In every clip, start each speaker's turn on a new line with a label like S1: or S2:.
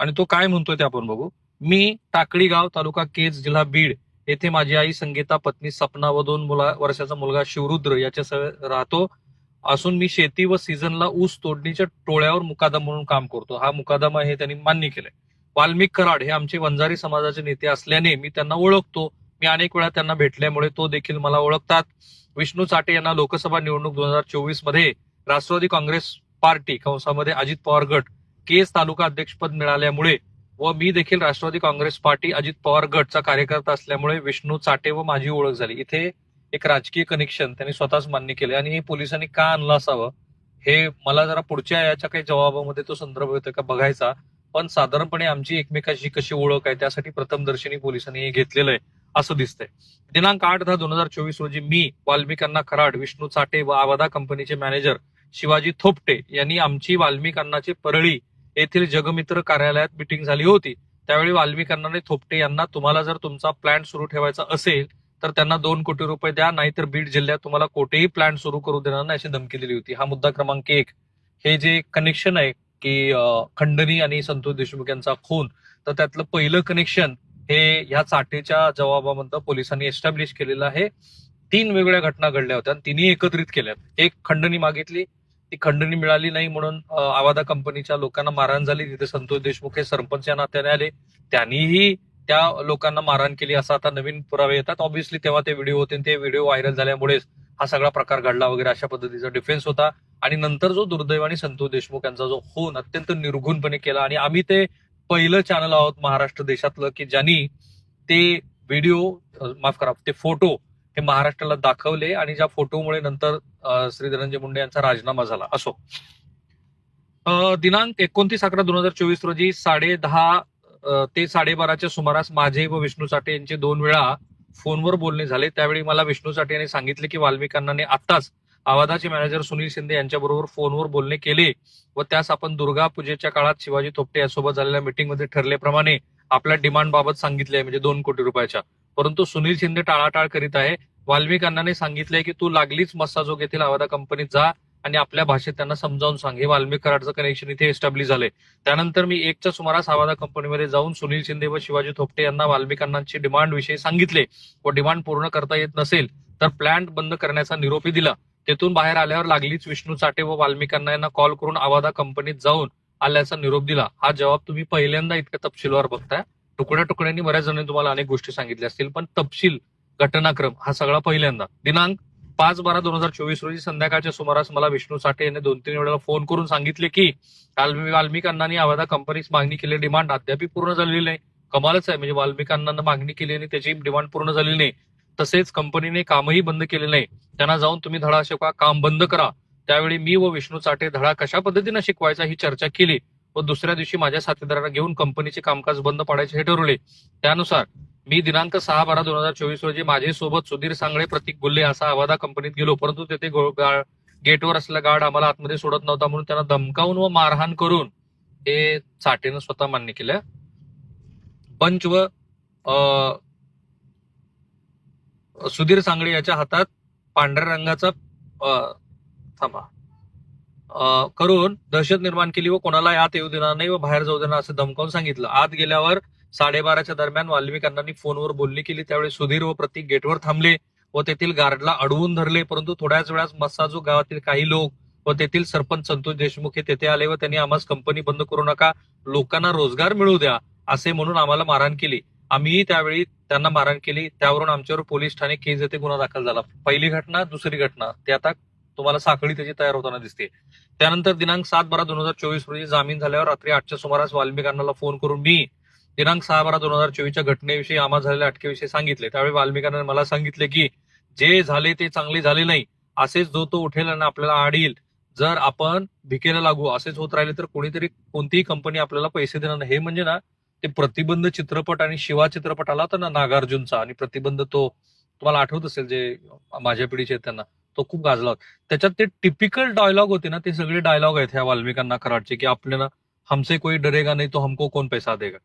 S1: आणि तो काय म्हणतोय ते आपण बघू. मी टाकळी गाव तालुका केज जिल्हा बीड येथे माझी आई संगीता पत्नी सपना व दोन मुला वर्षाचा मुलगा शिवरुद्र याच्यासह राहतो. असून मी शेती व सीझनला ऊस तोडणीच्या टोळ्यावर मुकादम म्हणून काम करतो. हा मुकादमा हे त्यांनी मान्य केलंय. वाल्मिक कराड हे आमचे वंजारी समाजाचे नेते असल्याने मी त्यांना ओळखतो. मी अनेक वेळा त्यांना भेटल्यामुळे तो देखील मला ओळखतात. विष्णू चाटे यांना लोकसभा निवडणूक दोन हजार चोवीसमध्ये राष्ट्रवादी काँग्रेस पार्टी कंसामध्ये अजित पवार गट केस तालुका अध्यक्षपद मिळाल्यामुळे व मी देखील राष्ट्रवादी काँग्रेस पार्टी अजित पवार गटचा कार्यकर्ता असल्यामुळे विष्णू चाटे व माझी ओळख झाली. इथे एक राजकीय कनेक्शन त्यांनी स्वतःच मान्य केले आणि हे पोलिसांनी का आणलं असावं? हे मला जरा पुढच्या याच्या काही जबाबामध्ये तो संदर्भ येतो का बघायचा. पण साधारणपणे आमची एकमेकाशी कशी ओळख आहे त्यासाठी प्रथमदर्शनी पोलिसांनी हे घेतलेलं आहे असं दिसतंय. दिनांक आठ दहा दोन हजार चोवीस रोजी मी वाल्मिकांना खराड विष्णू चाटे व आवादा कंपनीचे मॅनेजर शिवाजी थोपटे यांनी आमची वाल्मिकांनाची परळी येथील जगमित्र कार्यालयात मिटिंग झाली होती. त्यावेळी वाल्मिकांनाने थोपटे यांना तुम्हाला जर तुमचा प्लॅन सुरू ठेवायचा असेल तर त्यांना दोन कोटी रुपये द्या नाहीतर बीड जिल्ह्यात तुम्हाला कोठेही प्लॅन सुरू करू देणार नाही अशी धमकी दिली होती. हा मुद्दा क्रमांक एक. हे जे कनेक्शन आहे की खंडणी आणि संतोष देशमुख यांचा खून तर त्यातलं पहिलं कनेक्शन हे ह्या चाटेच्या जबाबामध्ये पोलिसांनी एस्टॅब्लिश केलेलं आहे. तीन वेगळ्या घटना घडल्या होत्या आणि तिन्ही एकत्रित केल्या एक खंडणी मागितली ती खंडणी मिळाली नाही म्हणून आवादा कंपनीच्या लोकांना मारहाण झाली. तिथे संतोष देशमुख हे सरपंच या नात्याने आले त्यांनीही त्या लोकांना मारहाण केली. असा आता नवीन पुरावे येतात. ऑब्व्हियसली तेव्हा ते व्हिडिओ होते ते व्हिडिओ व्हायरल झाल्यामुळेच हा सगळा प्रकार घडला वगैरे अशा पद्धतीचा डिफेन्स होता. आणि नंतर जो दुर्दैवाने संतोष देशमुख यांचा जो खून अत्यंत निर्घुणपणे केला. आणि आम्ही ते पहिलं चॅनल आहोत महाराष्ट्र देशातलं की ज्यांनी ते व्हिडिओ माफ करा ते फोटो हे महाराष्ट्राला दाखवले आणि ज्या फोटोमुळे नंतर श्री धनंजय मुंडे यांचा राजीनामा झाला. असो. दिनांक एकोणतीस अकरा दोन हजार चोवीस रोजी साडे दहा ते साडेबाराच्या सुमारास माझे व विष्णू साठे यांचे दोन वेळा फोनवर बोलणे झाले. त्यावेळी मला विष्णू साठे यांनी सांगितले की वाल्मिकांना आताच आवादाचे मॅनेजर सुनील शिंदे यांच्याबरोबर फोनवर बोलणे केले व त्यास आपण दुर्गा पूजेच्या काळात शिवाजी थोपटे यासोबत झालेल्या मीटिंगमध्ये ठरल्याप्रमाणे आपल्या डिमांड बाबत सांगितले म्हणजे दोन कोटी रुपयाच्या. परंतु सुनील शिंदे टाळाटाळ करीत आहे. वाल्मिक अण्णाने सांगितलंय की तू लागलीच मस्साजोग येथील आवादा कंपनीत जा आणि आपल्या भाषेत त्यांना समजावून सांग. हे वाल्मिक कराडचं कनेक्शन इथे एस्टॅब्लिश झालंय. त्यानंतर मी एकच्या सुमारास आवादा कंपनीमध्ये जाऊन सुनील शिंदे व शिवाजी थोपटे यांना वाल्मिक डिमांड विषयी सांगितले. व डिमांड पूर्ण करता येत नसेल तर प्लांट बंद करण्याचा निरोपी दिला. तेथून बाहेर आल्यावर लागलीच विष्णू चाटे व वाल्मिकांना यांना कॉल करून आवादा कंपनीत जाऊन आल्याचा निरोप दिला. हा जबाब तुम्ही पहिल्यांदा इतक्या तपशीलवार बघताय. तुकड्या तुकड्यांनी बऱ्याच जणांनी तुम्हाला अनेक गोष्टी सांगितल्या असतील पण तपशील घटनाक्रम हा सगळा पहिल्यांदा. दिनांक पाच बारा दोन हजार चोवीस रोजी संध्याकाळच्या सुमारास मला विष्णू साठे यांनी दोन तीन वेळेला फोन करून सांगितले की वाल्मिकांनी वाल्मिक कंपनीस मागणी केलेली डिमांड अद्याप पूर्ण झालेली नाही. कमालच आहे म्हणजे वाल्मिकांना मागणी केली आणि त्याची डिमांड पूर्ण झालेली नाही. तसेच कंपनीने कामही बंद केले नाही. त्यांना जाऊन तुम्ही धडा शिकवा काम बंद करा. त्यावेळी मी व विष्णू चाटे धडा कशा पद्धतीने शिकवायचा ही चर्चा केली व दुसऱ्या दिवशी माझ्या साथीदारांना घेऊन कंपनीचे कामकाज बंद पाडायचे हे ठरवले. त्यानुसार मी दिनांक सहा बारा दोन हजार चोवीस रोजी माझे सोबत सुधीर सांगळे प्रतीक गुल्ले असा आवादा कंपनीत गेलो परंतु तेथे गेटवर असलेला गार्ड आम्हाला आतमध्ये सोडत नव्हता म्हणून त्यांना धमकावून व मारहाण करून हे साठेनं स्वतः मान्य केलं. पंच व अं, सुधीर सांगळे याच्या हातात पांढऱ्या रंगाचा अं, थांबा. अं, करून दहशत निर्माण केली व कोणाला आत येऊ देणार नाही व बाहेर जाऊ देणार असं धमकावून सांगितलं. आत गेल्यावर साडेबाराच्या दरम्यान वाल्मिकांनी फोनवर बोलणी केली. त्यावेळी सुधीर व प्रतीक गेटवर थांबले व तेथील गार्डला अडवून धरले. परंतु थोड्याच वेळात मसाजो गावातील काही लोक व तेथील सरपंच संतोष देशमुख हे तेथे आले व त्यांनी आम्हाला कंपनी बंद करू नका. लोकांना रोजगार मिळू द्या असे म्हणून आम्हाला मारहाण केली. आम्हीही त्यावेळी त्यांना मारहाण केली. त्यावरून आमच्यावर पोलीस ठाणे केज येथे गुन्हा दाखल झाला. पहिली घटना दुसरी घटना. ते आता तुम्हाला साखळी त्याची तयार होताना दिसते. त्यानंतर दिनांक सात बारा दोन हजार चोवीस रोजी जामीन झाल्यावर रात्री आठच्या सुमारास वाल्मिकांना फोन करून मी दिनांक सहा बारा दोन हजार चोवीसच्या घटनेविषयी आम्हाला झालेल्या अटकेविषयी सांगितले. त्यावेळी वाल्मिकांना मला सांगितले की जे झाले ते चांगले झाले नाही असेच जो तो उठेल आणि आपल्याला आड येईल जर आपण भिकेला लागू असेच होत राहिले तर कोणीतरी कोणतीही कंपनी आपल्याला पैसे देणार नाही. हे म्हणजे ना ते प्रतिबंध चित्रपट आणि शिवा चित्रपट आला होता ना नागार्जुनचा आणि प्रतिबंध तो तुम्हाला आठवत असेल जे माझ्या पिढीचे आहेत त्यांना तो खूप गाजला होता. त्याच्यात ते टिपिकल डायलॉग होते ना ते सगळे डायलॉग आहेत ह्या वाल्मिकांना कराडचे की आपल्याला हमसे कोई डरेगा नाही तो हमको कोण पैसा देगा.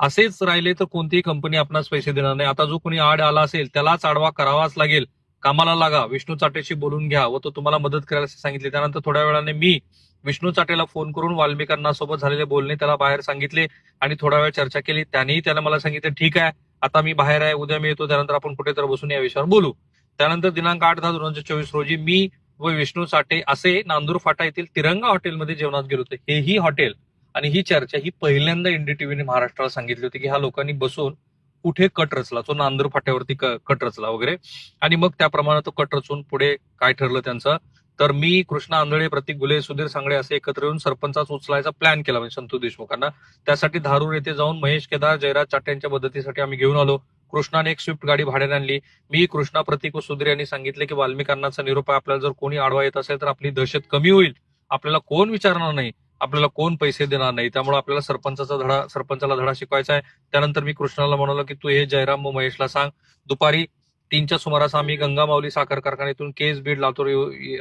S1: असेच राहिले तर कोणतीही कंपनी आपणास पैसे देणार नाही. आता जो कोणी आड आला असेल त्यालाच आडवा करावाच लागेल. कामाला लागा विष्णू चाटेशी बोलून घ्या व तो तुम्हाला मदत करायला सांगितले. त्यानंतर थोड्या वेळाने मी विष्णू चाटेला फोन करून वाल्मिकांना सोबत झालेले बोलणे त्याला बाहेर सांगितले आणि थोडा वेळ चर्चा केली. त्यानेही त्याला मला सांगितलं ठीक आहे आता मी बाहेर आहे उद्या मी येतो त्यानंतर आपण कुठेतरी बसून या विषयावर बोलू. त्यानंतर दिनांक आठ दहा दोन हजार चोवीस रोजी मी व विष्णू साठे असे नांदूर फाटा येथील तिरंगा हॉटेलमध्ये जेवणात गेलो होते. हेही हॉटेल आणि ही चर्चा ही पहिल्यांदा एनडीटीव्हीने महाराष्ट्राला सांगितली होती की ह्या लोकांनी बसून कुठे कट रचला तो नांदूर फाट्यावरती कट रचला वगैरे. आणि मग त्याप्रमाणे तो कट रचून पुढे काय ठरलं त्यांचं? तर मी कृष्णा आंधळे प्रतीक गुले सुधीर सांगळे असे एकत्र येऊन सरपंचाच उचलायचा प्लॅन केला म्हणजे संतोष देशमुखांना. त्यासाठी धारूर येथे जाऊन महेश केदार जयराज चाटे यांच्या मदतीसाठी आम्ही घेऊन आलो. कृष्णाने एक स्विफ्ट गाडी भाड्याने आणली. मी कृष्णा प्रतीक व सुधीर यांनी सांगितले की वाल्मिकांनाचा निरोप आपल्याला जर कोणी आडवा येत असेल तर आपली दहशत कमी होईल. आपल्याला कोण विचारणार नाही? आपल्याला कोण पैसे देणार नाही? त्यामुळे आपल्याला सरपंचाचा धडा सरपंचाला धडा शिकवायचा आहे. त्यानंतर मी कृष्णाला म्हणालो की तू हे जयराम व महेशला सांग. दुपारी तीनच्या सुमारास आम्ही गंगामावली साखर कारखान्यातून केस बीड लातूर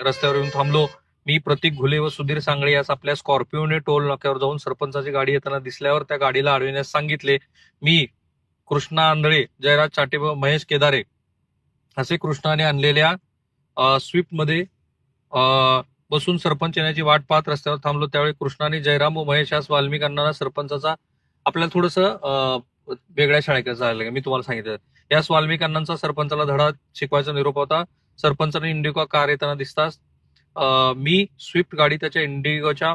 S1: रस्त्यावर येऊन थांबलो. मी प्रतीक घुले व सुधीर सांगळे यास आपल्या स्कॉर्पिओने टोल नाक्यावर जाऊन सरपंचाची गाडी येताना दिसल्यावर त्या गाडीला अडविण्यास सांगितले. मी कृष्णा आंधळे जयराज चाटे व महेश केदारे असे कृष्णाने आणलेल्या स्विफ्टमध्ये बसून सरपंच येण्याची वाट पाहत रस्त्यावर थांबलो. त्यावेळी कृष्णाने जयराम व महेश यास वाल्मिकांना सरपंचाचा आपल्याला थोडस वेगळ्या शाळेकडे जायला मी तुम्हाला सांगितलं. यास वाल्मिकांनाचा सरपंचाला धडा शिकवायचा निरोप होता. सरपंचाने इंडिगो कार येताना दिसताच मी स्विफ्ट गाडी त्याच्या इंडिगोच्या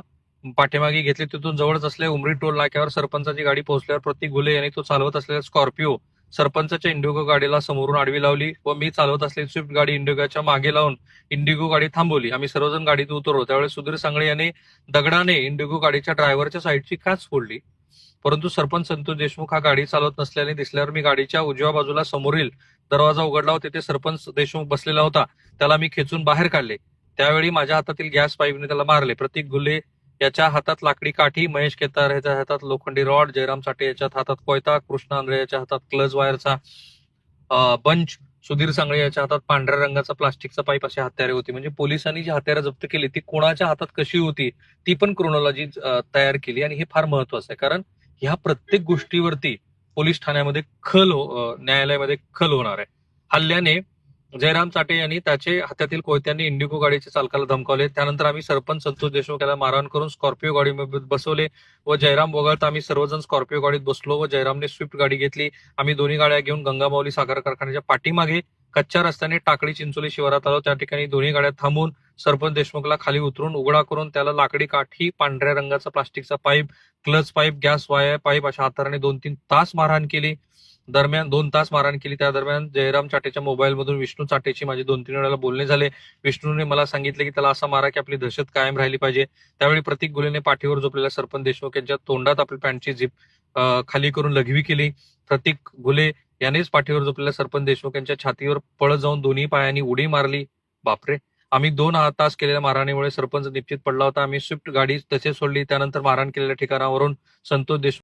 S1: पाठीमागे घेतली. तिथून जवळच असलेल्या उमरी टोल नाक्यावर सरपंचाची गाडी पोहोचल्यावर प्रतीक घुले यांनी तो चालवत असलेला स्कॉर्पिओ सरपंचाच्या इंडिगो गाडीला समोरून आडवी लावली व मी चालवत असलेली स्विफ्ट गाडी इंडिगोच्या मागे लावून इंडिगो गाडी थांबवली. आम्ही सर्वजण गाडीत उतरलो. त्यावेळेस सुधीर सांगळे यांनी दगडाने इंडिगो गाडीच्या ड्रायव्हरच्या साईडची काच फोडली. परंतु सरपंच संतोष देशमुख हा गाडी चालवत नसल्याने दिसल्यावर मी गाडीच्या उजव्या बाजूला समोरील दरवाजा उघडला होता. तिथे सरपंच देशमुख बसलेला होता. त्याला मी खेचून बाहेर काढले. त्यावेळी माझ्या हातातील गॅस पाईपने त्याला मारले. प्रतीक गुल्हे याच्या हातात लाकडी काठी महेश केतार याच्या हातात लोखंडी रॉड जयराम साठे याच्या हातात कोयता कृष्ण आंध्रे याच्या हातात क्लज वायरचा बंच सुधीर सांगळे याच्या हातात पांढऱ्या रंगाचा प्लास्टिकचा पाईप अशी हत्यारे होती. म्हणजे पोलिसांनी जी हत्यारं जप्त केली ती कोणाच्या हातात कशी होती ती पण क्रोनॉलॉजी तयार केली आणि हे फार महत्वाचं आहे. कारण ह्या प्रत्येक गोष्टीवरती पोलीस ठाण्यामध्ये खल हो- न्यायालयामध्ये खल होणार आहे. हल्ल्याने जयराम चाटे यांनी त्याचे हातातील कोयत्यांनी इंडिगो गाडीच्या चालकाला धमकावले. त्यानंतर आम्ही सरपंच संतोष देशमुख याला मारहाण करून स्कॉर्पिओ गाडीमध्ये बसवले व जयराम वगळता आम्ही सर्वजण स्कॉर्पिओ गाडीत बसलो व जयरामने स्विफ्ट गाडी घेतली. आम्ही दोन्ही गाड्या घेऊन गंगामाऊली साखर कारखान्याच्या पाठीमागे कच्च्या रस्त्याने टाकळी चिंचोली शिवारात आलो. त्या ठिकाणी दोन्ही गाड्या थांबून सरपंच देशमुखला खाली उतरून उघडा करून त्याला लाकडी काठी पांढऱ्या रंगाचा प्लास्टिकचा पाईप क्लच पाईप गॅस वाया पाईप अशा हाताने दोन तीन तास मारहाण केली. दरम्यान दोन तास मारहाण केली. त्या दरम्यान जयराम चाटेच्या मोबाईल मधून विष्णू चाटेची माझे दोन तीन वेळेला बोलणे झाले. विष्णूने मला सांगितले की त्याला असा मारा की आपली दहशत कायम राहिली पाहिजे. त्यावेळी प्रतीक गुलेने पाठीवर झोपलेल्या सरपंच देशमुख यांच्या तोंडात आपली पॅन्टची झिप खाली करून लघवी केली. प्रतीक गुले यानेच पाठीवर झोपलेल्या सरपंच देशमुख यांच्या छातीवर पळत जाऊन दोन्ही पायांनी उडी मारली. बापरे! आम्ही दोन तास केलेल्या मारहाणीमुळे सरपंच निश्चित पडला होता. आम्ही स्विफ्ट गाडी तसेच सोडली. त्यानंतर मारहाण केलेल्या ठिकाणावरून संतोष देशमुख